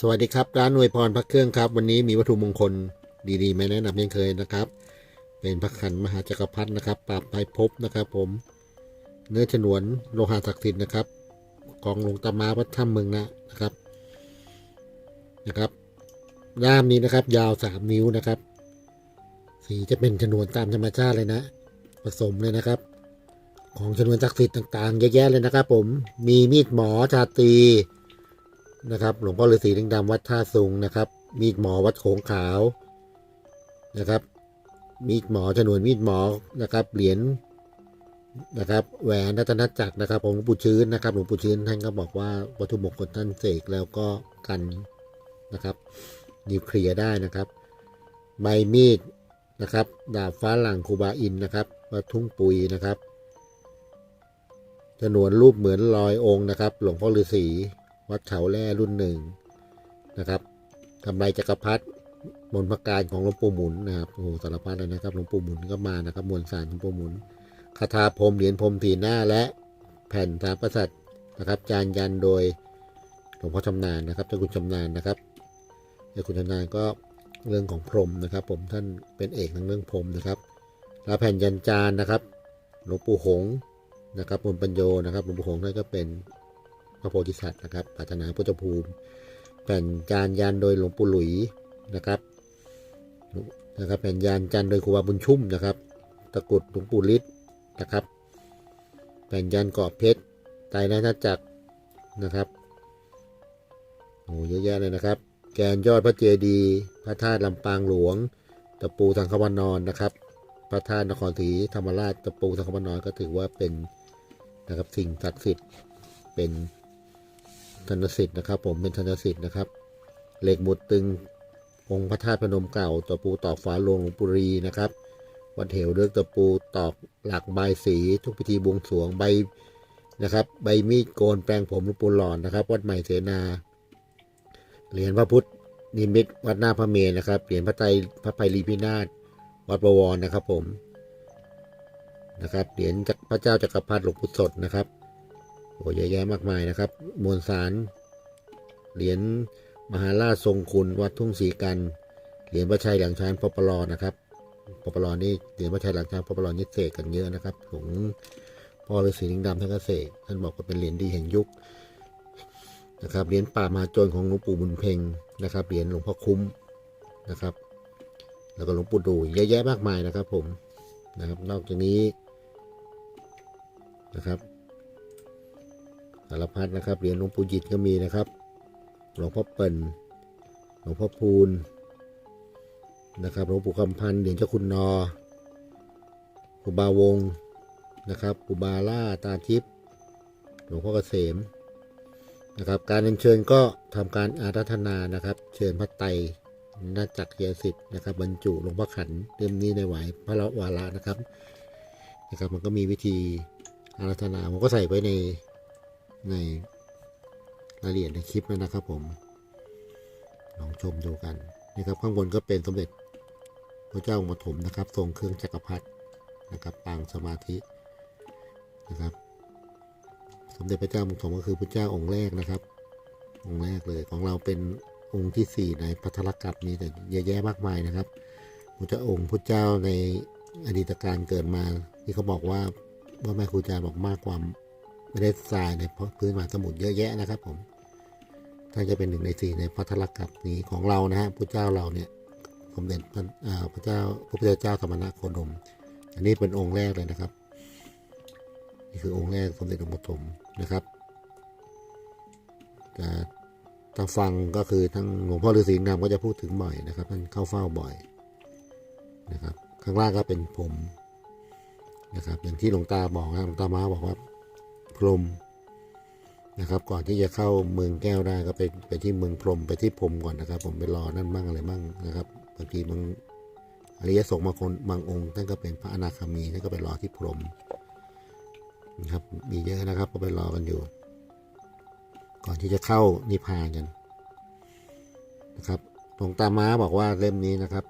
สวัสดีครับร้านอวยพรพระเครื่องครับ วันนี้มีวัตถุมงคลดีๆมาแนะนำเช่นเคยนะครับ เป็นพระขันมหาจักรพรรดินะครับปราบภัยภพนะครับ ผม เนื้อฉนวนโลหะศักดิ์สิทธิ์นะครับของหลวงตามาวัดถ้ำเมืองนะนะครับนะครับด้ามนี้นะครับ ยาวสามนิ้วนะครับ สีจะเป็นฉนวนตามธรรมชาติเลยนะ ผสมเลยนะครับ ของฉนวนศักดิ์สิทธิ์ต่างๆเยอะแยะเลยนะครับ ผมมีมีดหมอชาตรี นะครับ หลวงพ่อฤาษีลิงดำวัดท่าซุงนะครับ มีดหมอวัดโขงขาวนะครับ มีดหมอฉนวนมีดหมอนะครับ เหรียญนะครับ แหวนรัตนจักรนะครับของหลวงปู่ชื้นนะครับ หลวงปู่ชื้นท่านก็บอกว่าวัตถุมงคลท่านเสกแล้วก็กันนะครับนิวเคลียร์ได้นะครับใบมีดนะครับดาบฟ้าหลังคูบาอินนะครับวัดทุ่งปุยนะครับฉนวนรูปเหมือนรอยองค์นะครับ หลวงพ่อฤาษี วัดเขาแร่รุ่นหนึ่งนะครับกำไรจักรพรรดิมนต์พระการของหลวงปู่หมุนนะครับโอ้สารพัดเลยนะครับหลวงปู่หมุนก็มานะครับมวลสารหลวงปู่หมุนคาถาพรมเหรียญพรมถีหน้าและแผ่นสามประสัตนะครับ จานยันโดยหลวงพ่อชำนาญนะครับเจ้าคุณชำนาญนะครับเจ้าคุณชำนาญก็เรื่องของพรมนะครับ ผมท่านเป็นเอกทางเรื่องพรมนะครับแล้วแผ่นยันจานนะครับ หลวงปู่หงนะครับมนต์ปัญโยนะครับหลวงปู่หงท่านก็เป็น พระโพธิสัตว์นะครับปรารถนาพุทธภูมิแผ่นจานยันโดยหลวงปู่หลุยนะครับนะครับแผ่นยานจันโดยครูบาบุญชุ่มนะครับ ตะกรุดหลวงปู่ฤทธิ์นะครับ แผ่นยันเกาะเพชรไตรนาฏจักรนะครับโอ้เยอะแยะเลยนะครับ แกนยอดพระเจดีย์พระธาตุลำปางหลวง ตะปูทางขวานอนนะครับ พระธาตุนครศรีธรรมราชตะปูทางขวานอนก็ถือว่าเป็นนะครับสิ่งศักดิ์สิทธิ์เป็น ธนสิทธิ์นะครับ ผมเป็นธนสิทธิ์นะครับ เหล็กหมุดตึงองค์พระธาตุพนมเก่าตะปูตอกฝาโลงหลวงปุรีนะครับ วัดเหวเลือกตะปูตอกหลักใบสี ทุกพิธีบวงสรวงใบนะครับ ใบมีดโกนแปลงผมหลวงปูหลอนนะครับ วัดใหม่เสนาเหรียญพระพุทธนิมิตวัดหน้าพระเมรุนะครับเหรียญพระไตรพระไพรีพินาศวัดประวรนะครับผมนะครับเหรียญพระเจ้าจักรพรรดิหลวงปู่สดนะครับ โอ้เยอะแยะมากมายนะครับ มวลสาร เหรียญมหาราชทรงคุณวัดทุ่งศรีกัน เหรียญพระชัยหลังช้างพปลอนะครับพปลอนี่เหรียญพระชัยหลังช้างพปลอนี่เสกกันเยอะนะครับของพ่อฤาษีลิงดำท่านก็เสกท่านบอกว่าเป็นเหรียญดีแห่งยุคนะครับเหรียญป่ามาโจรของหลวงปู่บุญเพ็งนะครับเหรียญหลวงพ่อคุ้มนะครับ แล้วก็หลวงปู่ดูเยอะแยะมากมายนะครับ ผมนะครับ นอกจากนี้นะครับ สารพัดนะครับเหรียญหลวงปู่หยิดก็มีนะครับหลวงพ่อเปิ่นหลวงพ่อพูนนะครับหลวงปู่คำพันธ์เหรียญเจ้าคุณนอครูบาวงนะครับครูบาล่าตาทิพย์หลวงพ่อเกษมนะครับ การเชิญก็ทำการอาราธนานะครับ เชิญพระไตรนาจักรเยสิทธ์นะครับ บรรจุหลวงพ่อขันธ์เล่มนี้ในไหวพระละวาระนะครับนะครับ มันก็มีวิธีอาราธนาผมก็ใส่ไว้ใน ในรายละเอียดในคลิปแล้วนะครับผมลองชมดูกันนะครับข้างบนก็เป็นสมเด็จพระเจ้าองค์ปฐมนะครับ ทรงเครื่องจักรพรรดินะครับปางสมาธินะครับ สมเด็จพระเจ้าองค์ปฐมก็คือพระเจ้าองค์แรกนะครับ องค์แรกเลยของเราเป็นองค์ที่สี่ในพัทรกัปมีแต่เยอะแยะมากมายนะครับพระเจ้าองค์พระเจ้าในอดีตการเกิดมาที่เขาบอกว่าว่าแม่ครูอาจารย์บอกมากกว่า ไม่ได้ทรายในพื้นมหาสมุทรเยอะแยะนะครับ ผมท่านจะเป็นหนึ่งในสี่ในพัทรกับนี้ของเรานะฮะพระเจ้าเราเนี่ยสมเด็จพระอ่าพระเจ้าพระพุทธเจ้าธรรมนัโคดม อันนี้เป็นองค์แรกเลยนะครับ นี่คือองค์แรกสมเด็จองค์ปฐมนะครับแต่ถ้าฟังก็คือทั้งหลวงพ่อฤาษีนามก็จะพูดถึงบ่อยนะครับท่านเข้าเฝ้าบ่อยนะครับ ข้างล่างก็เป็นผมนะครับ อย่างที่หลวงตาบอกนะหลวงตามาบอกว่า พรมนะครับ ก่อนที่จะเข้าเมืองแก้วได้ก็ไปไปที่เมืองพรมไปที่พรมก่อนนะครับ ผมไปรอนั่นบ้างอะไรบ้างนะครับบางทีบางอริยสงฆ์บางคนบางองค์ท่านก็เป็นพระอนาคามีท่านก็ไปรอที่พรมนะครับ มีเยอะนะครับก็ไปรอกันอยู่ ก่อนที่จะเข้านิพพานกันนะครับหลวงตาม้าบอกว่าเล่มนี้นะครับ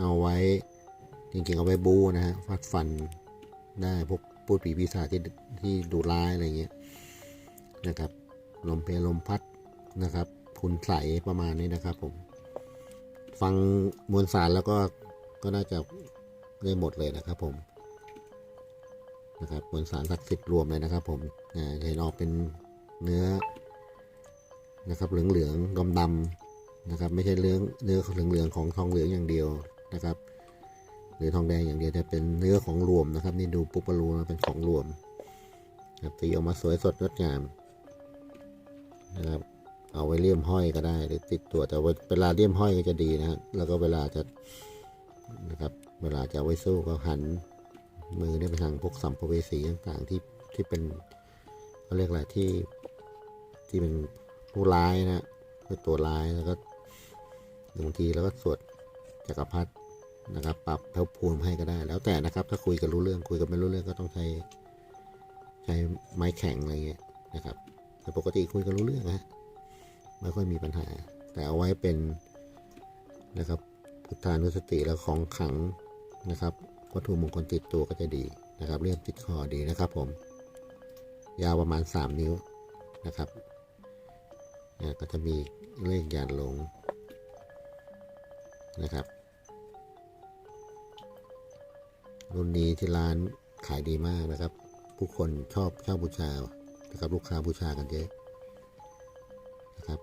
เอาไว้จริงๆเอาไว้บูนะฮะฟัดฟันได้พวก พูดผีปีศาจที่ที่ดุร้ายอะไรเงี้ยนะครับ ลมเพลลมพัดนะครับคุณใสประมาณนี้นะครับ ผม ฟังมวลสารแล้วก็ก็น่าจะได้หมดเลยนะครับผมนะครับมวลสารศักดิ์สิทธิ์รวมเลยนะครับ ผมเห็นออกเป็นเนื้อนะครับ เหลืองเหลืองดำดำๆนะครับ ไม่ใช่เรื่องเนื้อเหลืองเหลืองๆของทองเหลืองอย่างเดียวนะครับ หรือทองแดงอย่างเดียวแต่เป็นเนื้อของรวมนะครับ นี่ดูปุ๊บก็รู้นะเป็นของรวมครับตีออกมาสวยสดงดงามนะครับเอาไว้เลี่ยมห้อยก็ได้ หรือติดตัวแต่ว่าเวลาเลี่ยมห้อยก็จะดีนะแล้วก็เวลาจะนะครับ เวลาจะไว้สู้ก็หันมือเนี่ยไปทางพวกสัมภเวสีต่างๆที่ที่เป็นเขาเรียกอะไรที่ที่เป็นผู้ร้ายนะเป็นตัวร้ายแล้วก็บางทีแล้วก็สวดจักรพรรดิ นะครับ ปรับเท่าภูมให้ก็ได้ แล้วแต่นะครับ ถ้าคุยกันรู้เรื่องคุยกันไม่รู้เรื่องก็ต้องใช้ใช้ไม้แข็งอะไรเงี้ยนะครับ แต่ปกติคุยกันรู้เรื่องนะไม่ค่อยมีปัญหา แต่เอาไว้เป็นนะครับพุทธานุสติและของขังนะครับวัตถุมงคลติดตัวก็จะดีนะครับเลี่ยมติดคอดีนะครับ ผม ยาวประมาณ 3 นิ้วนะครับก็จะมีเลขหยาดลงนะครับ รุ่นนี้ที่ร้านขายดีมากนะครับ ผู้คนชอบชอบบูชานะครับลูกค้าบูชากันเยอะนะครับ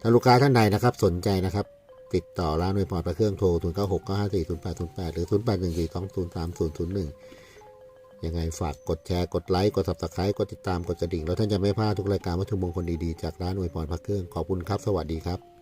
ถ้าลูกค้าท่านใดนะครับ สนใจนะครับ ติดต่อร้านนวยพรพระเครื่องโทร 0 9 6 9 5 4 0 8 0 8 หรือ 0 8 1 4 2 0 3 0 0 1 ยังไงฝากกดแชร์กดไลค์กด subscribe กดติดตามกดกระดิ่ง แล้วท่านจะไม่พลาดทุกรายการวัตถุมงคลดีๆจากร้านนวยพรพระเครื่องขอบคุณครับ สวัสดีครับ